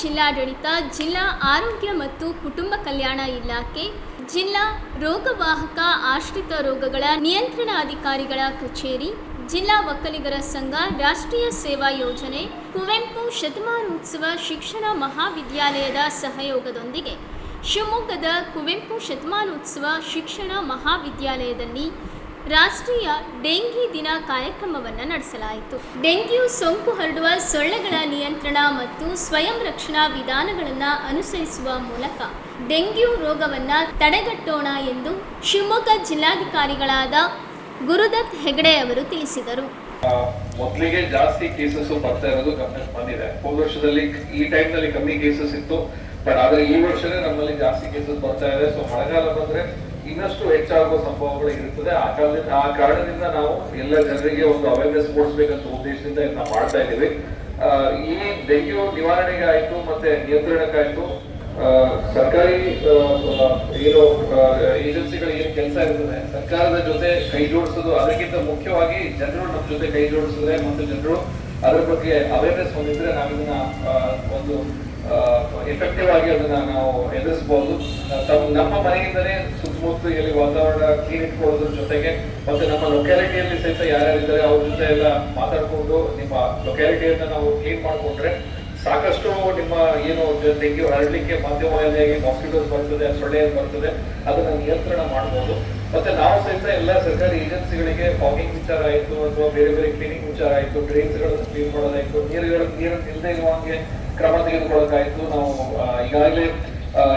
ಜಿಲ್ಲಾಡಳಿತ, ಜಿಲ್ಲಾ ಆರೋಗ್ಯ ಮತ್ತು ಕುಟುಂಬ ಕಲ್ಯಾಣ ಇಲಾಖೆ, ಜಿಲ್ಲಾ ರೋಗವಾಹಕ ಆಶ್ರಿತ ರೋಗಗಳ ನಿಯಂತ್ರಣಾಧಿಕಾರಿಗಳ ಕಚೇರಿ, ಜಿಲ್ಲಾ ಒಕ್ಕಲಿಗರ ಸಂಘ ರಾಷ್ಟ್ರೀಯ ಸೇವಾ ಯೋಜನೆ, ಕುವೆಂಪು ಶತಮಾನೋತ್ಸವ ಶಿಕ್ಷಣ ಮಹಾವಿದ್ಯಾಲಯದ ಸಹಯೋಗದೊಂದಿಗೆ ಶಿವಮೊಗ್ಗದ ಕುವೆಂಪು ಶತಮಾನೋತ್ಸವ ಶಿಕ್ಷಣ ಮಹಾವಿದ್ಯಾಲಯದಲ್ಲಿ ರಾಷ್ಟ್ರೀಯ ಡೆಂಗಿ ದಿನ ಕಾರ್ಯಕ್ರಮವನ್ನು ನಡೆಸಲಾಯಿತು. ಡೆಂಗ್ಯೂ ಸೋಂಕು ಹರಡುವ ಸೊಳ್ಳೆಗಳ ನಿಯಂತ್ರಣ ಮತ್ತು ಸ್ವಯಂ ರಕ್ಷಣಾ ವಿಧಾನಗಳನ್ನು ಅನುಸರಿಸುವ ಮೂಲಕ ಡೆಂಗ್ಯೂ ರೋಗವನ್ನು ತಡೆಗಟ್ಟೋಣ ಎಂದು ಶಿವಮೊಗ್ಗ ಜಿಲ್ಲಾಧಿಕಾರಿಗಳಾದ ಗುರುದತ್ ಹೆಗಡೆ ಅವರು ತಿಳಿಸಿದರು. ಮೊದಲಿಗೆ ಜಾಸ್ತಿ ಕೇಸಸ್ ಬರ್ತಾ ಇರೋದು ಗಮನಕ್ಕೆ ಬಂದಿದೆ. ಹೋದ ವರ್ಷದಲ್ಲಿ ಈ ಟೈಮ್ನಲ್ಲಿ ಕಮ್ಮಿ ಕೇಸಸ್ ಇತ್ತು. ಬಟ್ ಆದ್ರೆ ಈ ವರ್ಷನೇ ನಮ್ಮಲ್ಲಿ ಜಾಸ್ತಿ ಕೇಸಸ್ ಬರ್ತಾ ಇದೆ. ಸೊ ಮಳೆಗಾಲ ಬಂದ್ರೆ ಇನ್ನಷ್ಟು ಹೆಚ್ಚಾಗುವ ಸಂಭವಗಳು ಇರುತ್ತದೆ. ಆ ಕಾರಣದಿಂದ ಆ ಕಾರಣದಿಂದ ನಾವು ಎಲ್ಲ ಜನರಿಗೆ ಒಂದು ಅವೇರ್ನೆಸ್ ಮೂಡಿಸಬೇಕಂತ ಉದ್ದೇಶದಿಂದ ಇದನ್ನ ಮಾಡ್ತಾ ಇದ್ದೀವಿ. ಈ ಡೆಂಗ್ಯೂ ನಿವಾರಣೆಗೆ ಆಯ್ತು ಮತ್ತೆ ನಿಯಂತ್ರಣಕ್ಕಾಯ್ತು. ಸರ್ಕಾರಿ ಏನೋ ಏಜೆನ್ಸಿಗಳು ಏನು ಕೆಲಸ ಇರ್ತದೆ, ಸರ್ಕಾರದ ಜೊತೆ ಕೈ ಜೋಡಿಸೋದು ಅದಕ್ಕಿಂತ ಮುಖ್ಯವಾಗಿ ಜನರು ನಮ್ಮ ಜೊತೆ ಕೈ ಜೋಡಿಸಿದ್ರೆ ಮತ್ತು ಜನರು ಅದರ ಬಗ್ಗೆ ಅವೇರ್ನೆಸ್ ಹೊಂದಿದ್ರೆ ನಾವು ಒಂದು ಎಫೆಕ್ಟಿವ್ ಆಗಿ ಅದನ್ನ ನಾವು ಎದುರಿಸಬಹುದು ನಮ್ಮ ಮನೆಯಿಂದನೇ ಸುತ್ತಮುತ್ತ ಇಲ್ಲಿ ವಾತಾವರಣ ಕ್ಲೀನ್ ಇಟ್ಕೊಳ್ಳೋದ್ರ ಜೊತೆಗೆ ಮತ್ತೆ ನಮ್ಮ ಲೊಕ್ಯಾಲಿಟಿಯಲ್ಲಿ ಸಹಿತ ಯಾರ್ಯಾರಿದ್ದಾರೆ ಅವ್ರ ಜೊತೆ ಎಲ್ಲ ಮಾತಾಡ್ಕೊಂಡು ನಿಮ್ಮ ಲೊಕ್ಯಾಲಿಟಿಯನ್ನ ನಾವು ಕ್ಲೀನ್ ಮಾಡಿಕೊಂಡ್ರೆ ಸಾಕಷ್ಟು ನಿಮ್ಮ ಏನು ಡೆಂಗ್ಯೂ ಹರಡಲಿಕ್ಕೆ ಮಾಧ್ಯಮವಾಗಿ ಮಾಸ್ಕಿಟೋಸ್ ಬರ್ತದೆ ಸೊಳ್ಳೆ ಬರ್ತದೆ, ಅದನ್ನ ನಿಯಂತ್ರಣ ಮಾಡಬಹುದು ಮತ್ತೆ ನಾವು ಸಹಿತ ಎಲ್ಲ ಸರ್ಕಾರಿ ಏಜೆನ್ಸಿಗಳಿಗೆ ಫಾಗಿಂಗ್ ವಿಚಾರ ಆಯಿತು, ಅಥವಾ ಬೇರೆ ಬೇರೆ ಕ್ಲೀನಿಂಗ್ ವಿಚಾರ ಆಯಿತು ಡ್ರೈನ್ಸ್ಗಳನ್ನು ಕ್ಲೀನ್ ಮಾಡೋದಾಯಿತು, ನೀರುಗಳು, ನೀರು ನಿಲ್ಲದೆ ಇರುವಂಗೆ ಕ್ರಮ ತೆಗೆದುಕೊಳ್ಳೋಕ್ಕಾಯ್ತು ನಾವು ಈಗಾಗಲೇ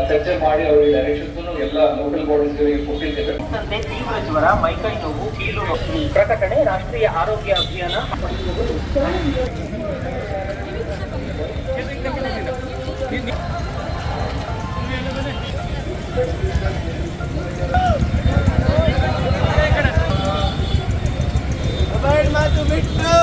ಚರ್ಚೆ ಮಾಡಿ ಅವರಿಗೆ ಡೈರೆಕ್ಷನ್ಸ್ ಎಲ್ಲ ನೋಡಲ್ ಬಾಡೀಸ್ಗಳಿಗೆ ಕೊಟ್ಟಿದ್ದೇವೆ. ತೀವ್ರ ಜ್ವರ ಮೈಕೈ ನೋವು ಕೀಲು ಪ್ರಕಟಣೆ ರಾಷ್ಟ್ರೀಯ ಆರೋಗ್ಯ ಅಭಿಯಾನ. ಮೊಬೈಲ್ ಮಾತು ಬಿಟ್ಟು.